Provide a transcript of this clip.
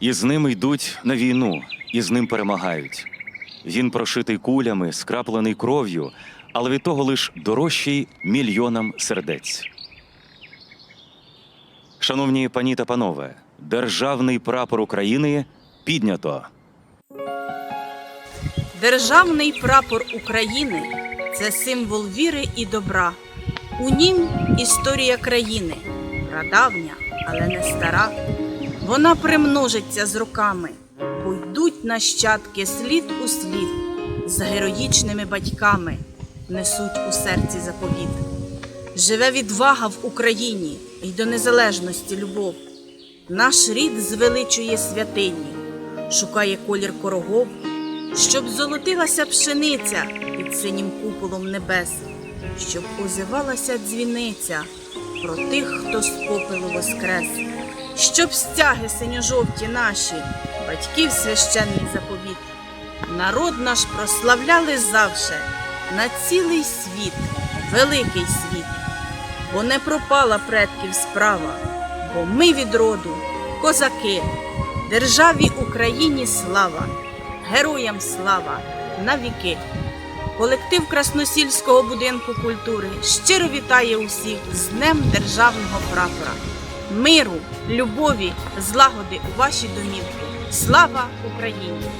І з ним йдуть на війну, і з ним перемагають. Він прошитий кулями, скраплений кров'ю, але від того лиш дорожчий мільйонам сердець. Шановні пані та панове, державний прапор України піднято. Державний прапор України це символ віри і добра. У нім історія країни, прадавня, але не стара. Вона примножиться з роками, бо йдуть нащадки слід у слід з героїчними батьками, несуть у серці заповіт. Живе відвага в Україні і до незалежності любов. Наш рід звеличує святині, шукає колір корогов, щоб золотилася пшениця під синім куполом небес, щоб озивалася дзвіниця про тих, хто з попелу воскрес, щоб стяги синьо-жовті наші, батьків священний заповіт, народ наш прославляли завше на цілий світ, великий світ, бо не пропала предків справа, бо ми від роду, козаки, державі Україні слава, героям слава навіки. Колектив Красносільського будинку культури щиро вітає усіх з Днем Державного прапора, миру, любові, злагоди у ваші домівки. Слава Україні!